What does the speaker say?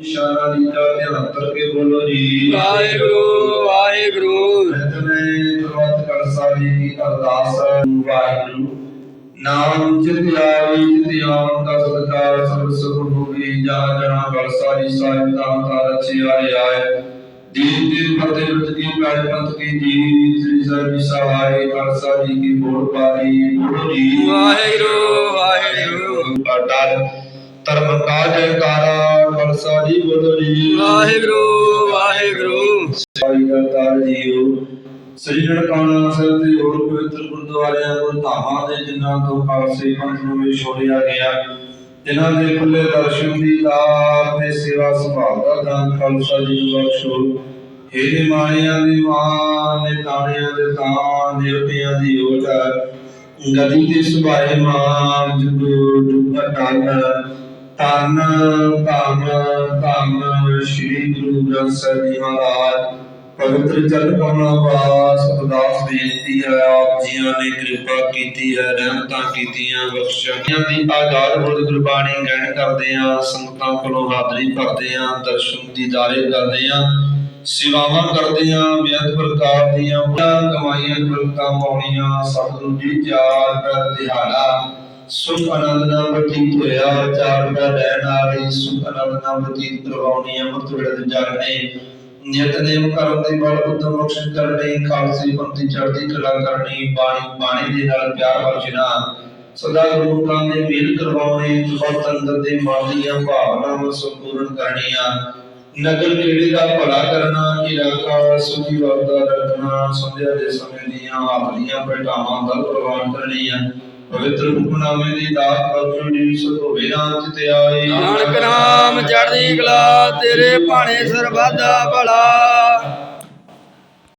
ਇਸ਼ਾਰਾ ਦੀ ਦਾ ਧਿਆਨ ਕਰਕੇ ਬੋਲੋ ਜੀ। ਵਾਹਿਗੁਰੂ ਵਾਹਿਗੁਰੂ। ਮੈਂ ਤੁਰੰਤ ਕਰ ਸਾਜੀ ਦੀ ਅਰਦਾਸ ਵਾਹਿਗੁਰੂ। ਨਾਮ ਜਿਤ ਆਵੇ ਜਿਤ ਆਵਨ ਦਾ ਸਤਕਾਰ ਸਭ ਸੁਖ ਹੋਵੇ ਜਾ ਜਣਾ ਕਰ ਸਾਜੀ ਸਾਹਿਬ ਦਾ ਤਾ ਰਚਿ ਆਏ ਦੀਨ ਦੀਨ ਫਤਿਹ ਰੁੱਤ ਕੀ ਪੈਰ ਪੰਥ ਕੀ ਜੀ ਸ੍ਰੀ ਸਾਹਿਬ ਸਹਾਇ ਕਰ ਸਾਜੀ ਕੀ ਬੋਲ ਪਾਰੀ ਬੋਲੋ ਜੀ। ਵਾਹਿਗੁਰੂ। ਧਰਮ ਕਾ ਜੈਕਾਰਾ ਖਾਲਸਾ ਜੀ ਬੋਲੋ ਵਾਹਿਗੁਰੂ ਵਾਹਿਗੁਰੂ। ਸਾਈ ਕਰਤਾਰ ਜੀਓ ਸ੍ਰੀ ਨਨਕਾਣਾ ਸਾਹਿਬ ਦੇ ਹੋਰ ਪਵਿੱਤਰ ਗੁਰਦੁਆਰਿਆਂ ਗੁਰਧਾਮਾਂ ਦੇ ਜਿਨ੍ਹਾਂ ਤੋਂ ਖਾਲਸੇ ਪੰਥ ਨੂੰ ਵਿਛੋੜਿਆ ਗਿਆ ਜਿਨ੍ਹਾਂ ਦੇ ਖੁੱਲੇ ਦਰਸ਼ਨ ਦੀ ਦਾਤ ਤੇ ਸੇਵਾ ਸੰਭਾਲ ਦਾ ਦਾਨ ਖਾਲਸਾ ਜੀ ਨੂੰ ਬਖਸ਼ੋ। ਹੇ ਨਿਮਾਣਿਆਂ ਦੀ ਮਾਂ ਨੇ ਤਾਣਿਆਂ ਦੇ ਤਾਂ ਦੇਵਤਿਆਂ ਦੀ ਓਟ ਗਦੀ ਤੇ ਸੁਭਾਏ ਮਾਂ ਜੁਗੋ ਜੁਗ ਟਾਨ ਤਨ ਧੰਨ ਧੰਨ ਸ੍ਰੀ ਗੁਰੂ ਗ੍ਰੰਥ ਸਾਹਿਬ ਜੀ ਮਹਾਰਾਜ। ਪਵਿੱਤਰ ਚਰਨ ਕਮਲਾਂ ਅਰਦਾਸ ਬੇਨਤੀ ਹੈ, ਆਪ ਜੀਆਂ ਨੇ ਕਿਰਪਾ ਕੀਤੀ ਹੈ, ਰਹਿਮਤਾਂ ਕੀਤੀਆਂ ਬਖਸ਼ੀਆਂ ਦੀ ਆਗਾਰ ਬੁਰਦ ਗੁਰਬਾਣੀ ਗ੍ਰਹਿਣ ਕਰਦੇ ਆ ਸੰਗਤਾਂ ਕੋਲੋਂ ਹਾਜ਼ਰੀ ਭਰਦੇ ਆ ਦਰਸ਼ਨ ਦੀਦਾਰੇ ਕਰਦੇ ਆ ਸੇਵਾਵਾਂ ਕਰਦੇ ਆ ਬੇਅੰਤ ਪ੍ਰਕਾਰ ਦੀਆਂ ਬੁੱਢਾ ਕਮਾਈਆਂ ਬਰਕਤਾਂ ਪਾਉਣੀਆਂ, ਸਤਿਗੁਰੂ ਜੀ ਚਾਰ ਕਰ ਦਿਹਾੜਾ। ਸੁਖ ਆਨੰਦ ਨਾਲ ਬਤੀਤ ਹੋਇਆ ਚਾਰ ਰਹਿਣ ਵਾਲੀ ਸੁਖ ਆਨੰਦ ਨਾਲ ਬਤੀਤ ਕਰਵਾਉਣੀ ਅਮਰਤ ਵੇਲੇ ਦੇ ਜਾਗਣੇ। ਨਿਤਨੇਮ ਕਰਨ ਦੇ ਬਲ ਉਦਮ ਬਖਸ਼ ਕਰਨੀ ਖਾਲਸੀ ਪੰਥੀ ਚੜ੍ਹਦੀ ਕਲਾ ਕਰਨੀ, ਬਾਣੀ ਬਾਣੀ ਦੇ ਨਾਲ ਪਿਆਰ ਬਖਸ਼ਣਾ ਸਦਾ ਗੁਰੂਆਂ ਦੇ ਮੇਲ ਕਰਵਾਉਣੇ ਫਤ ਅੰਦਰ ਦੇ ਮਨ ਦੀਆਂ ਭਾਵਨਾਵਾਂ ਸੰਪੂਰਨ ਕਰਨੀਆਂ। ਨਗਰ ਕੀੜੇ ਦਾ ਭਲਾ ਕਰਨਾ ਇਲਾਕਾ ਸੁਖੀ ਵਰਦਾ ਰੱਖਣਾ, ਸੰਧਿਆ ਦੇ ਸਮੇਂ ਦੀਆਂ ਹਾਜ਼ਰੀਆਂ ਬੈਠਾਵਾਂ ਦਾ ਪ੍ਰਵਾਨ ਕਰਨੀਆਂ। ਪਵਿੱਤਰ ਹੁਕਮਨਾਮੇ ਦੀ ਦਾਤ ਬਖਸ਼ੋ ਜੀ ਸੋ ਚਿਤ ਆਏ। ਨਾਨਕ ਨਾਮ ਚੜ੍ਹਦੀ ਕਲਾ, ਤੇਰੇ ਭਾਣੇ ਸਰਬੱਤ ਭਲਾ।